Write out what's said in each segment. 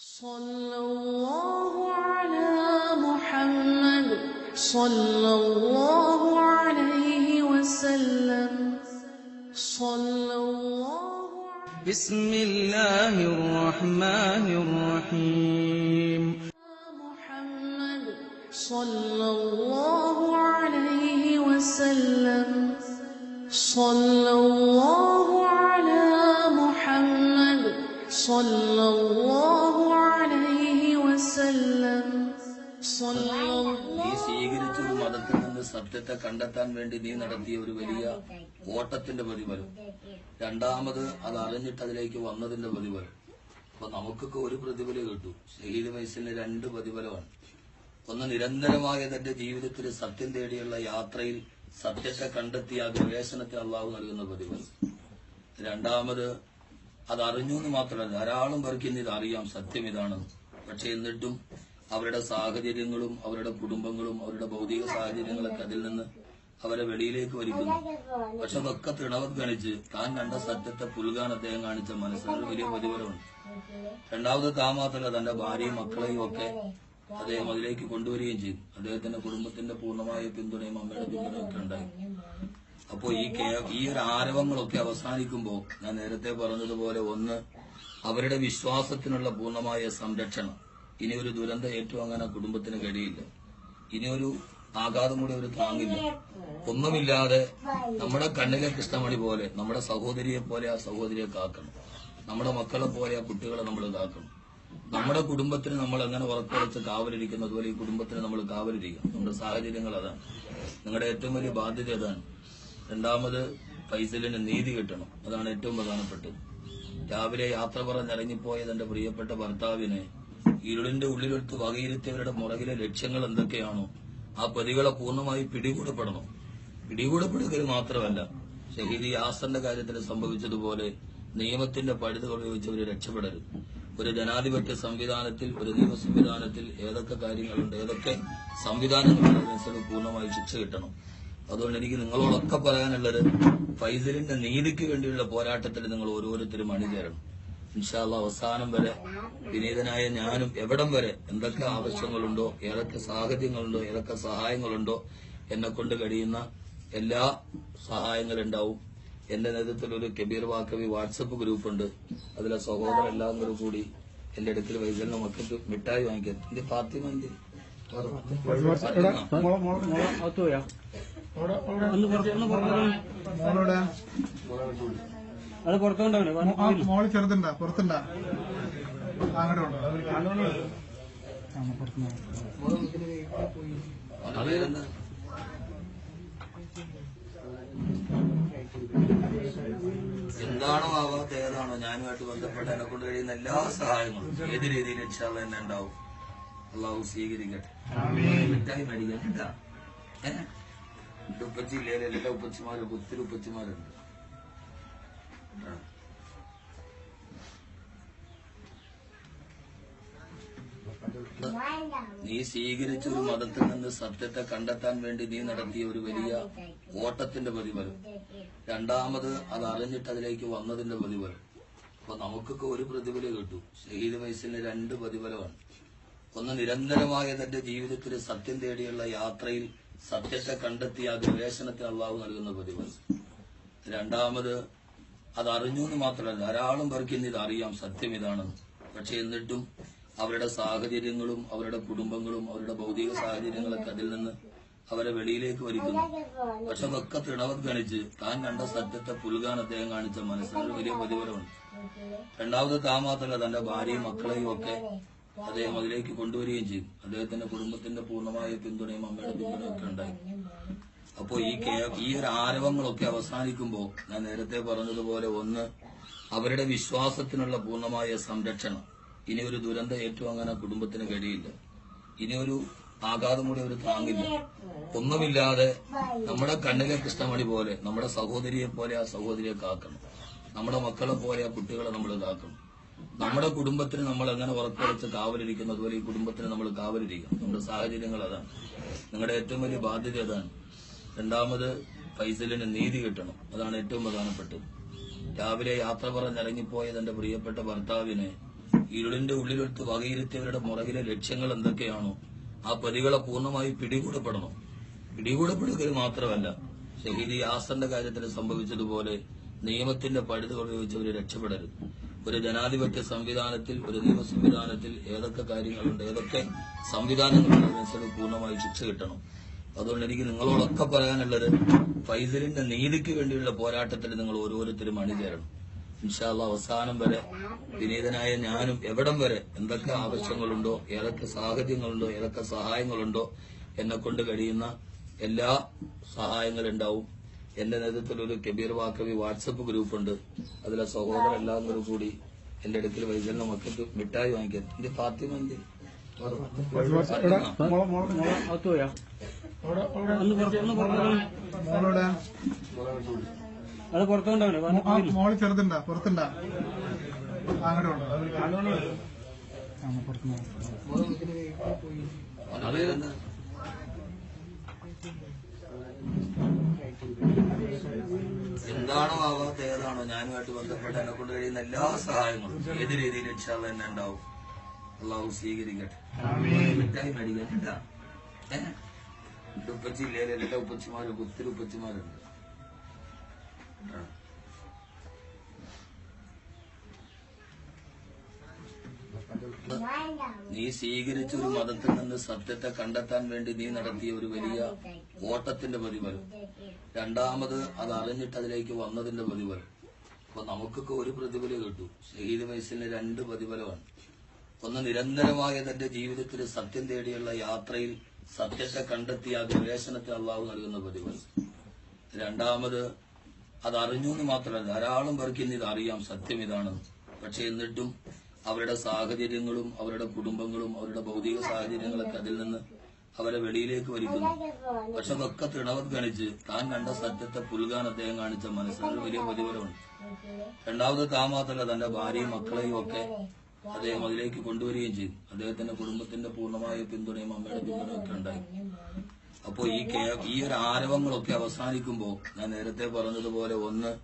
صلى الله على محمد صلى الله عليه وسلم. صلى الله بسم الله الرحمن الرحيم. محمد صلى الله عليه وسلم. صلى الله على محمد صلى الله സത്യത്തെ കണ്ടെത്താൻ വേണ്ടി നീ നടത്തിയ ഒരു വലിയ ഓട്ടത്തിന്റെ പ്രതിഫലം. രണ്ടാമത് അത് അറിഞ്ഞിട്ട് അതിലേക്ക് വന്നതിന്റെ പ്രതിഫലം. അപ്പൊ നമുക്കൊക്കെ ഒരു പ്രതിഫലം കിട്ടു. ഷഹീദ് വയസ്സിന് രണ്ട് പ്രതിഫലമാണ്. ഒന്ന് നിരന്തരമായ തന്റെ ജീവിതത്തിൽ സത്യം തേടിയുള്ള യാത്രയിൽ സത്യത്തെ കണ്ടെത്തിയ ആ ഗവേഷണത്തിന് അള്ളാഹു നൽകുന്ന പ്രതിഫലം. രണ്ടാമത് അത് അറിഞ്ഞു എന്ന് മാത്രമല്ല ധാരാളം പേർക്ക് ഇന്ന് ഇത് അറിയാം സത്യം ഇതാണെന്ന് പക്ഷെ എന്നിട്ടും അവരുടെ സാഹചര്യങ്ങളും അവരുടെ കുടുംബങ്ങളും അവരുടെ ഭൗതിക സാഹചര്യങ്ങളൊക്കെ അതിൽ നിന്ന് അവരെ വെളിയിലേക്ക് വലിക്കുന്നു. പക്ഷെ അതൊക്കെ തൃണവത്ഗണിച്ച് താൻ കണ്ട സത്യത്തെ പുൽകാൻ അദ്ദേഹം കാണിച്ച മനസ്സിലൊരു വലിയ പ്രതിഫലമുണ്ട്. രണ്ടാമത് താൻ മാത്രമല്ല തന്റെ ഭാര്യയും മക്കളെയും ഒക്കെ അദ്ദേഹം അതിലേക്ക് കൊണ്ടുവരികയും ചെയ്തു. അദ്ദേഹത്തിന്റെ കുടുംബത്തിന്റെ പൂർണമായ പിന്തുണയും അമ്മയുടെ പിന്തുണയും ഒക്കെ ഉണ്ടായി. അപ്പോ ഈ ഈ ഒരു ആരവങ്ങളൊക്കെ അവസാനിക്കുമ്പോൾ ഞാൻ നേരത്തെ പറഞ്ഞതുപോലെ ഒന്ന് അവരുടെ വിശ്വാസത്തിനുള്ള പൂർണമായ സംരക്ഷണം. ഇനി ഒരു ദുരന്തം ഏറ്റുവാങ്ങാൻ ആ കുടുംബത്തിന് കഴിയില്ല. ഇനി ഒരു ആഘാതം കൂടി ഒരു താങ്ങില്ല. ഒന്നുമില്ലാതെ നമ്മുടെ കണ്ണിലെ കൃഷ്ണമണി പോലെ നമ്മുടെ സഹോദരിയെ പോലെ ആ സഹോദരിയെ കാക്കണം. നമ്മുടെ മക്കളെ പോലെ ആ കുട്ടികളെ നമ്മൾ കാക്കണം. നമ്മുടെ കുടുംബത്തിന് നമ്മൾ എങ്ങനെ ഉറപ്പുവെച്ച് കാവലിരിക്കുന്നു അതുപോലെ ഈ കുടുംബത്തിന് നമ്മൾ കാവലിരിക്കണം നമ്മുടെ സാഹചര്യങ്ങൾ അതാണ്. നിങ്ങളുടെ ഏറ്റവും വലിയ ബാധ്യത അതാണ്. രണ്ടാമത് ഫൈസലിന് നീതി കിട്ടണം. അതാണ് ഏറ്റവും പ്രധാനപ്പെട്ടത്. രാവിലെ യാത്ര പറഞ്ഞിറങ്ങിപ്പോയത് എന്റെ പ്രിയപ്പെട്ട ഭർത്താവിനെ ഇരുളിന്റെ ഉള്ളിലെടുത്ത് വകയിരുത്തിയവരുടെ മുറകിലെ ലക്ഷ്യങ്ങൾ എന്തൊക്കെയാണോ ആ പ്രതികളെ പൂർണമായി പിടികൂടപ്പെടണം പിടികൂടപ്പെടുകയിൽ മാത്രമല്ല ഷഹീദ് യാസന്റെ കാര്യത്തിൽ സംഭവിച്ചതുപോലെ നിയമത്തിന്റെ പഴുതുകൾ അവർ രക്ഷപ്പെടരുത്. ഒരു ജനാധിപത്യ സംവിധാനത്തിൽ ഒരു നിയമ സംവിധാനത്തിൽ ഏതൊക്കെ കാര്യങ്ങളുണ്ട് ഏതൊക്കെ സംവിധാനങ്ങളുണ്ട് പൂർണമായി ശിക്ഷ കിട്ടണം. അതുകൊണ്ട് എനിക്ക് നിങ്ങളോടൊക്കെ പറയാനുള്ളത് ഫൈസലിന്റെ നീതിക്ക് വേണ്ടിയുള്ള പോരാട്ടത്തിൽ നിങ്ങൾ ഓരോരുത്തരും അണിചേരണം. ഇൻഷാല്ല അവസാനം വരെ വിനീതനായ ഞാനും എവിടം വരെ എന്തൊക്കെ ആവശ്യങ്ങളുണ്ടോ ഏതൊക്കെ സാഹചര്യങ്ങളുണ്ടോ ഏതൊക്കെ സഹായങ്ങളുണ്ടോ എന്നെ കൊണ്ട് കഴിയുന്ന എല്ലാ സഹായങ്ങളുണ്ടാവും. എന്റെ നേതൃത്വത്തിൽ ഒരു കബീർ വാക്കവി വാട്സപ്പ് ഗ്രൂപ്പ് ഉണ്ട് അതിലെ സഹോദരൻ എല്ലാം കൂടെ കൂടി എന്റെ അടുത്തിൽ വൈകലിന് മക്കൾക്ക് മിഠായി വാങ്ങിക്കാൻ. എന്റെ എന്ത്? ഫാത്തിമ. മോളോടെ അത് പുറത്തുകൊണ്ടാണ് മോൾ ചെറുതുണ്ടാ. പുറത്തുണ്ടാ. അങ്ങോട്ട് ഉണ്ടോ? എന്താണോ ആവാത്ത ഏതാണോ ഞാനുമായിട്ട് ബന്ധപ്പെട്ട എന്നെ കൊണ്ട് കഴിയുന്ന എല്ലാ സഹായങ്ങളും ഏത് രീതിയിൽ ഇൻഷാല്ല തന്നെ ഉണ്ടാവും. അള്ളാഹു സ്വീകരിക്കട്ടെ. മിഠായി മേടിക്കാൻ കേട്ടാ. ഏഹ് എന്റെ ഉപ്പച്ചി ഇല്ലേ എല്ലാ ഉപ്പച്ചിമാരും ഒത്തിരി ഉപ്പച്ചിമാരുണ്ട്. നീ സ്വീകരിച്ച ഒരു മതത്തിൽ നിന്ന് സത്യത്തെ കണ്ടെത്താൻ വേണ്ടി നീ നടത്തിയ ഒരു വലിയ ഓട്ടത്തിന്റെ പ്രതിഫലം. രണ്ടാമത് അത് അറിഞ്ഞിട്ട് അതിലേക്ക് വന്നതിന്റെ പ്രതിഫലം. അപ്പൊ നമുക്കൊക്കെ ഒരു പ്രതിഫലം കിട്ടു. ഷഹീദ് വയസ്സിന് രണ്ട് പ്രതിഫലമാണ്. ഒന്ന് നിരന്തരമായ തന്റെ ജീവിതത്തിൽ സത്യം തേടിയുള്ള യാത്രയിൽ സത്യത്തെ കണ്ടെത്തിയ ആ ഗവേഷണത്തിന് അള്ളാഹു നൽകുന്ന പ്രതിഫലം. രണ്ടാമത് അത് അറിഞ്ഞു എന്ന് മാത്രമല്ല ധാരാളം പേർക്ക് ഇന്ന് ഇത് അറിയാം സത്യം ഇതാണെന്ന്. പക്ഷെ എന്നിട്ടും അവരുടെ സാഹചര്യങ്ങളും അവരുടെ കുടുംബങ്ങളും അവരുടെ ഭൗതിക സാഹചര്യങ്ങളൊക്കെ അതിൽ നിന്ന് അവരെ വെളിയിലേക്ക് വലിക്കുന്നു. പക്ഷെ അതൊക്കെ തൃണവത്ഗണിച്ച് താൻ കണ്ട സത്യത്തെ പുൽകാൻ അദ്ദേഹം കാണിച്ച മനസ്സിനൊരു വലിയ പ്രതിഫലമുണ്ട്. രണ്ടാമത് താൻ മാത്രമല്ല തന്റെ ഭാര്യയും മക്കളെയും ഒക്കെ അദ്ദേഹം അതിലേക്ക് കൊണ്ടുവരികയും ചെയ്തു. അദ്ദേഹത്തിന്റെ കുടുംബത്തിന്റെ പൂർണമായ പിന്തുണയും അമ്മയുടെ പിന്തുണയും ഒക്കെ ഉണ്ടായി. അപ്പോ ഈ ഈ ഒരു ആരവങ്ങളൊക്കെ അവസാനിക്കുമ്പോൾ ഞാൻ നേരത്തെ പറഞ്ഞതുപോലെ ഒന്ന് അവരുടെ വിശ്വാസത്തിനുള്ള പൂർണമായ സംരക്ഷണം. ഇനി ഒരു ദുരന്തം ഏറ്റുവാങ്ങാൻ ആ കുടുംബത്തിന് കഴിയില്ല. ഇനി ഒരു ആഘാതം കൂടി ഒരു താങ്ങില്ല. ഒന്നുമില്ലാതെ നമ്മുടെ കണ്ണിലെ കൃഷ്ണമണി പോലെ നമ്മുടെ സഹോദരിയെ പോലെ ആ സഹോദരിയെ കാക്കണം. നമ്മുടെ മക്കളെ പോലെ ആ കുട്ടികളെ നമ്മൾ കാക്കണം. നമ്മുടെ കുടുംബത്തിന് നമ്മൾ എങ്ങനെ ഉറപ്പുവെച്ച് കാവലിരിക്കുന്നു അതുപോലെ ഈ കുടുംബത്തിന് നമ്മൾ കാവലിരിക്കണം. നമ്മുടെ സാഹചര്യങ്ങൾ അതാണ്. നിങ്ങളുടെ ഏറ്റവും വലിയ ബാധ്യത അതാണ്. രണ്ടാമത് ഫൈസലിന് നീതി കിട്ടണം. അതാണ് ഏറ്റവും പ്രധാനപ്പെട്ടത്. രാവിലെ യാത്ര പറഞ്ഞിറങ്ങിപ്പോയ തന്റെ പ്രിയപ്പെട്ട ഭർത്താവിനെ ഇരുളിന്റെ ഉള്ളിലെടുത്ത് വകയിരുത്തിയവരുടെ മുറകിലെ ലക്ഷ്യങ്ങൾ എന്തൊക്കെയാണോ ആ പ്രതികളെ പൂർണമായി പിടികൂടപ്പെടണം. പിടികൂടപ്പെടുക മാത്രമല്ല ഷഹീദി ആസന്റെ കാര്യത്തിൽ സംഭവിച്ചതുപോലെ നിയമത്തിന്റെ പഴുത് ഉപയോഗിച്ചവർ രക്ഷപ്പെടരുത്. ഒരു ജനാധിപത്യ സംവിധാനത്തിൽ ഒരു നിയമ സംവിധാനത്തിൽ ഏതൊക്കെ കാര്യങ്ങളുണ്ട് ഏതൊക്കെ സംവിധാനങ്ങളുണ്ട് പൂർണമായി ശിക്ഷ കിട്ടണം. അതുകൊണ്ട് എനിക്ക് നിങ്ങളോടൊക്കെ പറയാനുള്ളത് ഫൈസലിന്റെ നീതിക്ക് വേണ്ടിയുള്ള പോരാട്ടത്തിൽ നിങ്ങൾ ഓരോരുത്തരും അണിചേരണം. ഇൻഷാല്ല അവസാനം വരെ വിനീതനായ ഞാനും എവിടം വരെ എന്തൊക്കെ ആവശ്യങ്ങളുണ്ടോ ഏതൊക്കെ സാഹചര്യങ്ങളുണ്ടോ ഏതൊക്കെ സഹായങ്ങളുണ്ടോ എന്നെ കൊണ്ട് കഴിയുന്ന എല്ലാ സഹായങ്ങളും ഉണ്ടാവും എന്റെ നേതൃത്വത്തിൽ ഒരു കബീർ വാക്കവി വാട്സപ്പ് ഗ്രൂപ്പുണ്ട്. അതിലെ സഹോദരൻ എല്ലാവരും കൂടി എന്റെ അടുക്കൽ വൈകലിന്റെ മക്കൾക്ക് മിഠായി വാങ്ങിക്കാൻ. എന്റെ ഫാത്തിമ? അത് മോൾ ചെറുതുണ്ടാ പുറത്തുണ്ടാ? എന്താണോ ആവാത്ത ഏതാണോ ഞാനുമായിട്ട് ബന്ധപ്പെട്ട് എന്നെ കൊണ്ട് കഴിയുന്ന എല്ലാ സഹായങ്ങളും ഏത് രീതിയിൽ വെച്ചാൽ തന്നെ ഉണ്ടാവും അള്ളാഹു സ്വീകരിക്കട്ടെ. മിഠായി മേടിക്കാൻ കേട്ടാ ഏഹ് എന്റെ ഉപ്പച്ചി ഇല്ലേ എല്ലാ ഉപ്പച്ചിമാരും ഒത്തിരി ഉപ്പച്ചിമാരുണ്ട്? നീ സ്വീകരിച്ച ഒരു മതത്തിൽ നിന്ന് സത്യത്തെ കണ്ടെത്താൻ വേണ്ടി നീ നടത്തിയ ഒരു വലിയ ഓട്ടത്തിന്റെ പ്രതിഫലം രണ്ടാമത് അത് അറിഞ്ഞിട്ട് അതിലേക്ക് വന്നതിന്റെ പ്രതിഫലം അപ്പൊ നമുക്കൊക്കെ ഒരു പ്രതിഫലം കിട്ടു. ഷഹീദ് വയസ്സിന് രണ്ട് പ്രതിഫലമാണ്. ഒന്ന് നിരന്തരമായ തന്റെ ജീവിതത്തിൽ സത്യം തേടിയുള്ള യാത്രയിൽ സത്യത്തെ കണ്ടെത്തിയ ആ ഗവേഷണത്തിന് അള്ളാഹു നൽകുന്ന പതിവ്. രണ്ടാമത് അത് അറിഞ്ഞു എന്ന് മാത്രമല്ല ധാരാളം പേർക്ക് ഇന്ന് ഇത് അറിയാം സത്യം ഇതാണെന്ന് പക്ഷെ എന്നിട്ടും അവരുടെ സാഹചര്യങ്ങളും അവരുടെ കുടുംബങ്ങളും അവരുടെ ഭൗതിക സാഹചര്യങ്ങളൊക്കെ അതിൽ നിന്ന് അവരെ വെളിയിലേക്ക് വലിക്കുന്നു. പക്ഷെ അതൊക്കെ തൃണവത്ഗണിച്ച് താൻ കണ്ട സത്യത്തെ പുൽകാൻ അദ്ദേഹം കാണിച്ച മനസ്സിനൊരു വലിയ പ്രതിഫലമുണ്ട്. രണ്ടാമത് താൻ മാത്രമല്ല തന്റെ ഭാര്യയും മക്കളെയും ഒക്കെ അദ്ദേഹം അതിലേക്ക് കൊണ്ടുവരികയും ചെയ്തു. അദ്ദേഹത്തിന്റെ കുടുംബത്തിന്റെ പൂർണമായ പിന്തുണയും അമ്മയുടെ പിന്തുണയൊക്കെ ഉണ്ടായി. അപ്പോ ഈ ഈ ഒരു ആരവങ്ങളൊക്കെ അവസാനിക്കുമ്പോൾ ഞാൻ നേരത്തെ പറഞ്ഞതുപോലെ ഒന്ന്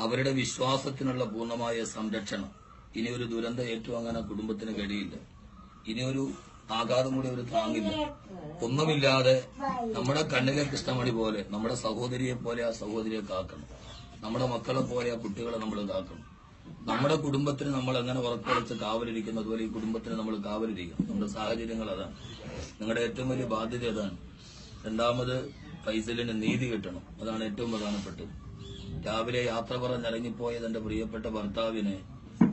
അവരുടെ വിശ്വാസത്തിനുള്ള പൂർണമായ സംരക്ഷണം. ഇനി ഒരു ദുരന്തം ഏറ്റുവാങ്ങാൻ ആ കുടുംബത്തിന് കഴിയില്ല. ഇനി ഒരു ആഘാതം കൂടി ഒരു താങ്ങില്ല. ഒന്നുമില്ലാതെ നമ്മുടെ കണ്ണിലെ കൃഷ്ണമണി പോലെ നമ്മുടെ സഹോദരിയെ പോലെ ആ സഹോദരിയെ കാക്കണം. നമ്മുടെ മക്കളെ പോലെ ആ കുട്ടികളെ നമ്മൾ കാക്കണം നമ്മുടെ കുടുംബത്തിന് നമ്മൾ എങ്ങനെ ഉറപ്പുവെച്ച് കാവലിരിക്കുന്നു അതുപോലെ ഈ കുടുംബത്തിന് നമ്മൾ കാവലിരിക്കണം നമ്മുടെ സാഹചര്യങ്ങൾ അതാണ്. നിങ്ങളുടെ ഏറ്റവും വലിയ ബാധ്യത അതാണ്. രണ്ടാമത് ഫൈസലിന് നീതി കിട്ടണം. അതാണ് ഏറ്റവും പ്രധാനപ്പെട്ടത്. രാവിലെ യാത്ര പറഞ്ഞിറങ്ങിപ്പോയ എന്റെ പ്രിയപ്പെട്ട ഭർത്താവിനെ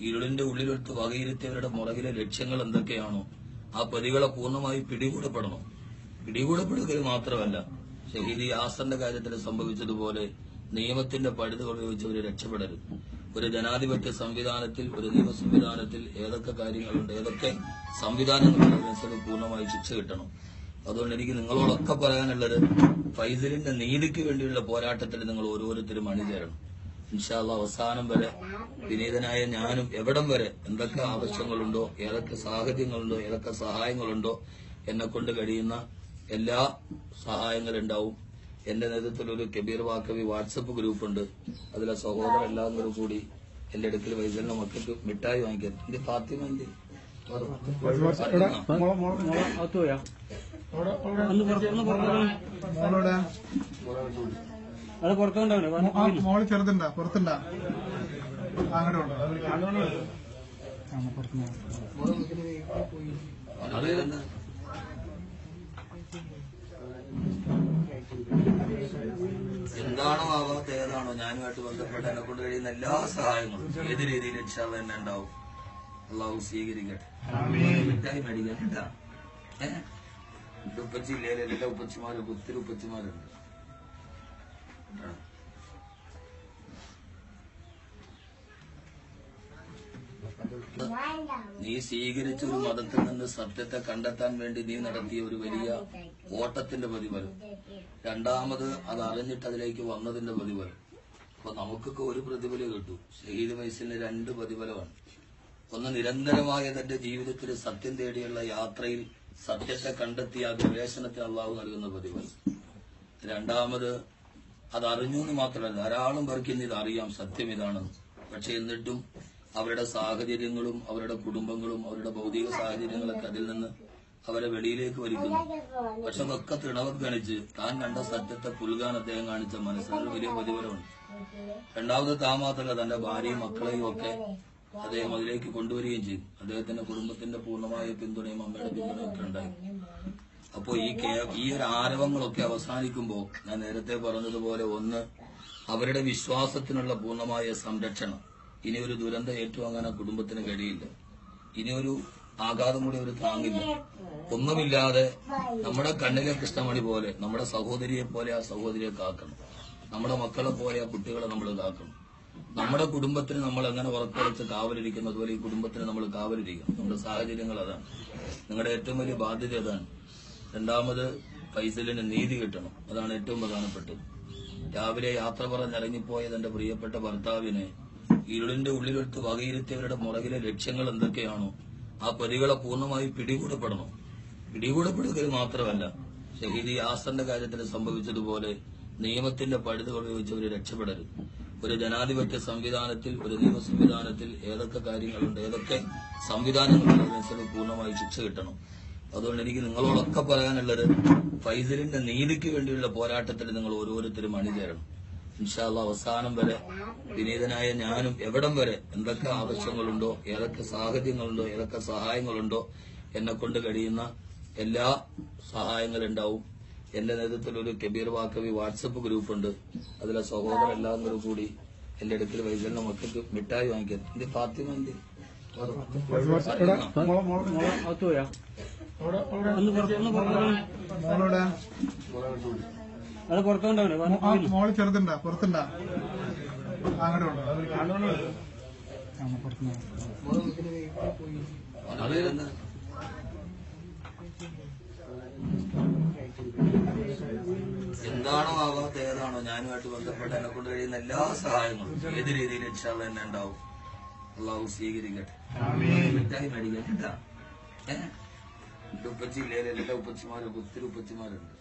ഇരുളിന്റെ ഉള്ളിലെടുത്ത് വകയിരുത്തിയവരുടെ മുറകിലെ ലക്ഷ്യങ്ങൾ എന്തൊക്കെയാണോ ആ പ്രതികളെ പൂർണമായി പിടികൂടപ്പെടണം. പിടികൂടപ്പെടുക മാത്രമല്ല ഷഹീദി ആസറിന്റെ കാര്യത്തിൽ സംഭവിച്ചതുപോലെ നിയമത്തിന്റെ പഴുതുകൾ ഉപയോഗിച്ചവർ രക്ഷപ്പെടരുത്. ഒരു ജനാധിപത്യ സംവിധാനത്തിൽ ഒരു നിയമ സംവിധാനത്തിൽ ഏതൊക്കെ കാര്യങ്ങളുണ്ട് ഏതൊക്കെ സംവിധാനങ്ങളുണ്ട് പൂർണമായി ശിക്ഷ കിട്ടണം. അതുകൊണ്ട് എനിക്ക് നിങ്ങളോടൊക്കെ പറയാനുള്ളത് ഫൈസലിന്റെ നീതിക്ക് വേണ്ടിയുള്ള പോരാട്ടത്തിൽ നിങ്ങൾ ഓരോരുത്തരും അണിചേരണം. ഇൻഷാല്ല അവസാനം വരെ വിനീതനായ ഞാനും എവിടം വരെ എന്തൊക്കെ ആവശ്യങ്ങളുണ്ടോ ഏതൊക്കെ സാഹചര്യങ്ങളുണ്ടോ ഏതൊക്കെ സഹായങ്ങളുണ്ടോ എന്നെ കൊണ്ട് കഴിയുന്ന എല്ലാ സഹായങ്ങളുണ്ടാവും. എന്റെ നേതൃത്വത്തിൽ ഒരു കബീർ വാക്കവി വാട്സപ്പ് ഗ്രൂപ്പുണ്ട്. അതിലെ സഹോദരൻ എല്ലാവരും കൂടി എന്റെ അടുക്കൽ വൈദ്യന്റെ മക്കൾക്ക് മിഠായി വാങ്ങിക്കാൻ. എന്റെ ഫാത്തിമ? ഫാത്തിമ. മോളെ ചെറുതുണ്ടാ പുറത്തുണ്ടാ. അവന്റെ പേരെന്താ? എന്താണോ ആവാത്ത ഏതാണോ ഞാനുമായിട്ട് ബന്ധപ്പെട്ട് എന്നെ കൊണ്ട് കഴിയുന്ന എല്ലാ സഹായങ്ങളും ഏത് രീതിയിൽ ഇൻഷാല്ല തന്നെ ഉണ്ടാവും. അള്ളാഹു സ്വീകരിക്കട്ടെ. മിഠായി മേടിക്കാൻ കേട്ടാ ഏഹ് എന്റെ ഉപ്പച്ചി ഇല്ലേ എല്ലാ ഉപ്പച്ചിമാരും ഒത്തിരി ഉപ്പച്ചിമാരുണ്ട്. നീ സ്വീകരിച്ച ഒരു മതത്തിൽ നിന്ന് സത്യത്തെ കണ്ടെത്താൻ വേണ്ടി നീ നടത്തിയ ഒരു വലിയ ഓട്ടത്തിന്റെ പ്രതിഫലം. രണ്ടാമത് അത് അറിഞ്ഞിട്ട് അതിലേക്ക് വന്നതിന്റെ പ്രതിഫലം. അപ്പൊ നമുക്കൊക്കെ ഒരു പ്രതിഫലം കിട്ടു. ഷഹീദ് വയസ്സിന് രണ്ട് പ്രതിഫലമാണ്. ഒന്ന് നിരന്തരമായ തന്റെ ജീവിതത്തിൽ സത്യം തേടിയുള്ള യാത്രയിൽ സത്യത്തെ കണ്ടെത്തിയ ആ ഗവേഷണത്തിന് അള്ളാഹു നൽകുന്ന പ്രതിഫലം. രണ്ടാമത് അത് അറിഞ്ഞു എന്ന് മാത്രമല്ല ധാരാളം പേർക്ക് ഇന്ന് ഇത് അറിയാം സത്യം ഇതാണെന്ന്. പക്ഷെ എന്നിട്ടും അവരുടെ സാഹചര്യങ്ങളും അവരുടെ കുടുംബങ്ങളും അവരുടെ ഭൗതിക സാഹചര്യങ്ങളൊക്കെ അതിൽ നിന്ന് അവരെ വെളിയിലേക്ക് വലിക്കുന്നു. പക്ഷെ അതൊക്കെ കാണിച്ച് താൻ കണ്ട സത്യത്തെ പുൽകാൻ അദ്ദേഹം കാണിച്ച മനസ്സിലൊരു വലിയ പ്രതിഫലമാണ് രണ്ടാമത് താൻ മാത്രമല്ല തന്റെ ഭാര്യയും മക്കളെയും ഒക്കെ അദ്ദേഹം അതിലേക്ക് കൊണ്ടുവരികയും ചെയ്തു. അദ്ദേഹത്തിന്റെ കുടുംബത്തിന്റെ പൂർണമായ പിന്തുണയും അമ്മയുടെ പിന്തുണയും ഒക്കെ ഉണ്ടായി. അപ്പോ ഈ ഈ ഒരു ആരവങ്ങളൊക്കെ അവസാനിക്കുമ്പോൾ ഞാൻ നേരത്തെ പറഞ്ഞതുപോലെ ഒന്ന് അവരുടെ വിശ്വാസത്തിനുള്ള പൂർണമായ സംരക്ഷണം. ഇനി ഒരു ദുരന്തം ഏറ്റുവാങ്ങാൻ ആ കുടുംബത്തിന് കഴിയില്ല. ഇനി ഒരു ആഘാതം കൂടി ഒരു താങ്ങില്ല. ഒന്നുമില്ലാതെ നമ്മുടെ കണ്ണിലെ കൃഷ്ണമണി പോലെ നമ്മുടെ സഹോദരിയെ പോലെ ആ സഹോദരിയെ കാക്കണം. നമ്മുടെ മക്കളെ പോലെ ആ കുട്ടികളെ നമ്മൾ കാക്കണം. നമ്മുടെ കുടുംബത്തിന് നമ്മൾ എങ്ങനെ ഉറപ്പുവെച്ച് കാവലിരിക്കുന്നു അതുപോലെ ഈ കുടുംബത്തിന് നമ്മൾ കാവലിരിക്കണം. നമ്മുടെ സാഹചര്യങ്ങൾ അതാണ്. നിങ്ങളുടെ ഏറ്റവും വലിയ ബാധ്യത അതാണ്. രണ്ടാമത് ഫൈസലിന് നീതി കിട്ടണം. അതാണ് ഏറ്റവും പ്രധാനപ്പെട്ടത്. രാവിലെ യാത്ര പറഞ്ഞിറങ്ങിപ്പോയത് എന്റെ പ്രിയപ്പെട്ട ഭർത്താവിനെ ഇരുളിന്റെ ഉള്ളിലെടുത്ത് വകയിരുത്തിയവരുടെ മുറകിലെ ലക്ഷ്യങ്ങൾ എന്തൊക്കെയാണോ ആ പ്രതികളെ പൂർണമായി പിടികൂടപ്പെടണം? പിടികൂടപ്പെടുകയിൽ മാത്രമല്ല ഷഹീദി ആസന്റെ കാര്യത്തിൽ സംഭവിച്ചതുപോലെ നിയമത്തിന്റെ പഴുതുകൾ ഉപയോഗിച്ചവർ രക്ഷപ്പെടരുത്. ഒരു ജനാധിപത്യ സംവിധാനത്തിൽ ഒരു നിയമ സംവിധാനത്തിൽ ഏതൊക്കെ കാര്യങ്ങളുണ്ട് ഏതൊക്കെ സംവിധാനങ്ങളുണ്ട് പൂർണമായി ശിക്ഷ കിട്ടണം. അതുകൊണ്ട് എനിക്ക് നിങ്ങളോടൊക്കെ പറയാനുള്ളത് ഫൈസലിന്റെ നീതിക്ക് വേണ്ടിയുള്ള പോരാട്ടത്തിൽ നിങ്ങൾ ഓരോരുത്തരും അണിചേരണം. ഇൻഷാല്ല അവസാനം വരെ വിനീതനായ ഞാനും എവിടം വരെ എന്തൊക്കെ ആവശ്യങ്ങളുണ്ടോ ഏതൊക്കെ സാഹചര്യങ്ങളുണ്ടോ ഏതൊക്കെ സഹായങ്ങളുണ്ടോ എന്നെ കൊണ്ട് കഴിയുന്ന എല്ലാ സഹായങ്ങളുണ്ടാവും എന്റെ നേതൃത്വത്തിൽ ഒരു കബീർ വാക്കവി വാട്സപ്പ് ഗ്രൂപ്പുണ്ട്. അതിലെ സഹോദരൻ എല്ലാവരും കൂടി എന്റെ അടുക്കൽ വൈദ്യുതി മക്കൾക്ക് മിഠായി വാങ്ങിക്കാൻ. എന്റെ ഫാത്തിമ എന്ത്? ഒന്ന് അത് പുറത്തുണ്ടാവില്ല മോൾ ചെറുതുണ്ടാ പുറത്തുണ്ടാ. അങ്ങോട്ട് എന്താണോ ആവാത്ത ഏതാണോ ഞാനുമായിട്ട് ബന്ധപ്പെട്ട എന്നെ കൊണ്ട് കഴിയുന്ന എല്ലാ സഹായങ്ങളും ഏത് രീതിയിൽ ഇൻഷാല്ല എന്നെ ഉണ്ടാവും? അള്ളാഹു സ്വീകരിക്കട്ടെ. മിഠായി മേടിക്കാൻ കേട്ടാ. ഏഹ് എന്റെ ഉപ്പച്ചി ഇല്ലേ എല്ലാ ഉപ്പച്ചിമാരും ഒത്തിരി ഉപ്പച്ചിമാരുണ്ട്.